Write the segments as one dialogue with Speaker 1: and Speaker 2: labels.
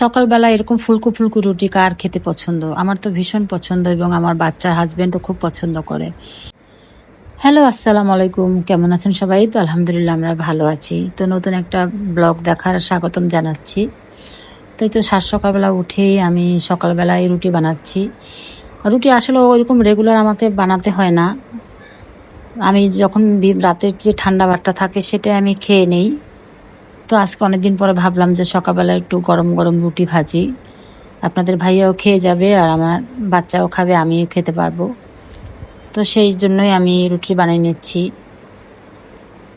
Speaker 1: সকালবেলা এরকম ফুলকো ফুলকো রুটি কার খেতে পছন্দ? আমার তো ভীষণ পছন্দ এবং আমার বাচ্চার হাজবেন্ডও খুব পছন্দ করে। হ্যালো আসসালামু আলাইকুম। কেমন আছেন সবাই? তো আলহামদুলিল্লাহ আমরা ভালো আছি। তো নতুন একটা ব্লগ দেখার স্বাগতম জানাচ্ছি। তো এই তো সাত সকালবেলা উঠেই আমি সকালবেলায় রুটি বানাচ্ছি। রুটি আসলে ওইরকম রেগুলার আমাকে বানাতে হয় না। আমি যখন রাতের যে ঠান্ডা ভাতটা থাকে সেটা আমি খেয়ে নেই। তো আজকে অনেকদিন পরে ভাবলাম যে সকালবেলা একটু গরম গরম রুটি ভাজি। আপনাদের ভাইয়াও খেয়ে যাবে আর আমার বাচ্চাও খাবে, আমিও খেতে পারব। তো সেই জন্যই আমি রুটি বানিয়ে নিচ্ছি।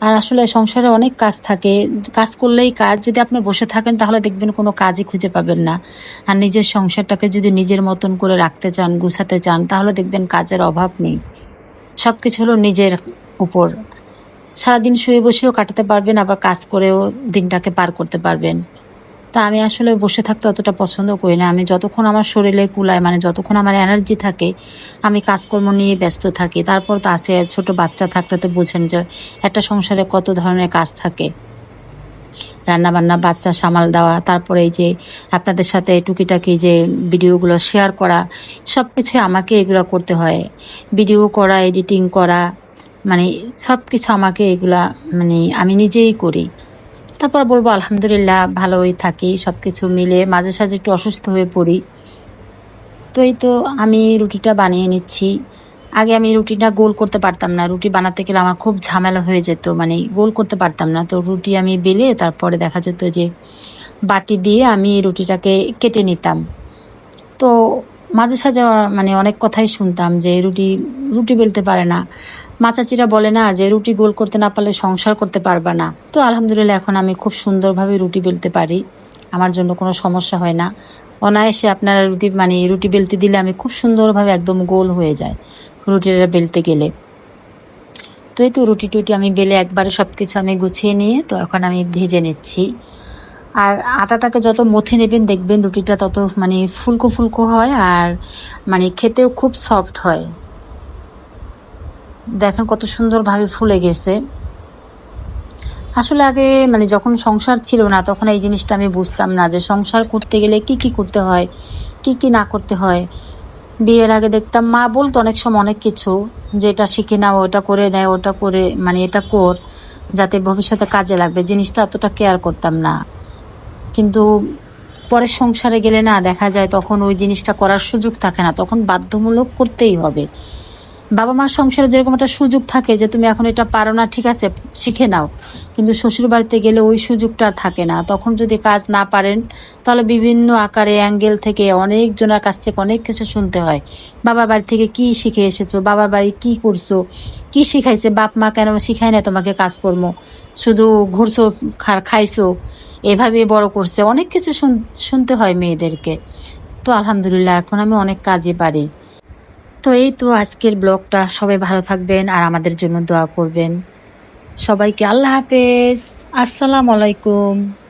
Speaker 1: আর আসলে সংসারে অনেক কাজ থাকে, কাজ করলেই কাজ। যদি আপনি বসে থাকেন তাহলে দেখবেন কোনো কাজই খুঁজে পাবেন না। আর নিজের সংসারটাকে যদি নিজের মতন করে রাখতে চান, গুছাতে চান, তাহলে দেখবেন কাজের অভাব নেই। সব কিছু হলো নিজের উপর। সারাদিন শুয়ে বসেও কাটাতে পারবেন, আবার কাজ করেও দিনটাকে পার করতে পারবেন। তা আমি আসলে বসে থাকতে অতটা পছন্দ করি না। আমি যতক্ষণ আমার শরীরে কুলায় মানে যতক্ষণ আমার এনার্জি থাকে, আমি কাজকর্ম নিয়ে ব্যস্ত থাকি। তারপর তো আছে, ছোট বাচ্চা থাকলে তো বুঝেন যে একটা সংসারে কত ধরনের কাজ থাকে। রান্না বান্না বাচ্চা সামাল দেওয়া, তারপরে এই যে আপনাদের সাথে টুকিটাকি যে ভিডিওগুলো শেয়ার করা সব কিছুই আমাকে এগুলো করতে হয়। ভিডিও করা, এডিটিং করা মানে সব কিছু আমাকে এগুলা মানে আমি নিজেই করি। তারপর বলব, আলহামদুলিল্লাহ, ভালোই থাকি সব কিছু মিলে মাঝে সাঝে একটু অসুস্থ হয়ে পড়ি। তো এই তো আমি রুটিটা বানিয়ে নিচ্ছি। আগে আমি রুটিটা গোল করতে পারতাম না। রুটি বানাতে গেলে আমার খুব ঝামেলা হয়ে যেত। মানে গোল করতে পারতাম না। তো রুটি আমি বেলে তারপরে দেখা যেত যে বাটি দিয়ে আমি রুটিটাকে কেটে নিতাম। তো মাঝে সাঝে মানে অনেক কথাই শুনতাম যে রুটি রুটি বেলতে পারে না। মাচাচিরা বলে না যে রুটি গোল করতে না পারলে সংসার করতে পারবা না। তো আলহামদুলিল্লাহ এখন আমি খুব সুন্দরভাবে রুটি বেলতে পারি। আমার জন্য কোনো সমস্যা হয় না। অনায়াসে আপনারা রুটি মানে রুটি বেলতে দিলে আমি খুব সুন্দরভাবে একদম গোল হয়ে যায় রুটিটা বেলতে গেলে। তো এই তো রুটি টুটি আমি বেলে একবারে সব কিছু আমি গুছিয়ে নিয়ে তো এখন আমি ভেজে নিচ্ছি। আর আটাটাকে যত মথে নেবেন দেখবেন রুটিটা তত মানে ফুলকো ফুলকো হয় আর মানে খেতেও খুব সফট হয়। দেখেন কত সুন্দরভাবে ফুলে গেছে। আসলে আগে মানে যখন সংসার ছিল না, তখন এই জিনিসটা আমি বুঝতাম না যে সংসার করতে গেলে কি কি করতে হয়, কি কি না করতে হয়। বিয়ের আগে দেখতাম মা বলতো অনেক সময় অনেক কিছু, যে এটা শিখে নাও, ওটা করে নেয় ওটা করে মানে এটা কর, যাতে ভবিষ্যতে কাজে লাগবে। জিনিসটা অতটা কেয়ার করতাম না। কিন্তু পরের সংসারে গেলে না, দেখা যায় তখন ওই জিনিসটা করার সুযোগ থাকে না, তখন বাধ্যমূলক করতেই হবে। বাবা মার সংসারে যেরকম একটা সুযোগ থাকে যে তুমি এখন এটা পারো না, ঠিক আছে, শিখে নাও। কিন্তু শ্বশুর বাড়িতে গেলে ওই সুযোগটা থাকে না। তখন যদি কাজ না পারেন, তাহলে বিভিন্ন আকারে, অ্যাঙ্গেল থেকে অনেক জনের কাছ থেকে অনেক কিছু শুনতে হয়। বাবার বাড়ি থেকে কি শিখে এসেছ? বাবার বাড়ি কি করছ? কি শিখাইছে? বাপ মা কেন শিখায় না তোমাকে কাজকর্ম? শুধু ঘুরছো খাইছো, এভাবে বড় করছে, অনেক কিছু শুন- শুনতে হয় মেয়েদেরকে। তো আলহামদুলিল্লাহ, এখন আমি অনেক কাজে পারি। তো এই তো আজকের ব্লগটা। সবাই ভালো থাকবেন আর আমাদের জন্য দোয়া করবেন। সবাইকে আল্লাহ হাফেজ। আসসালামু আলাইকুম।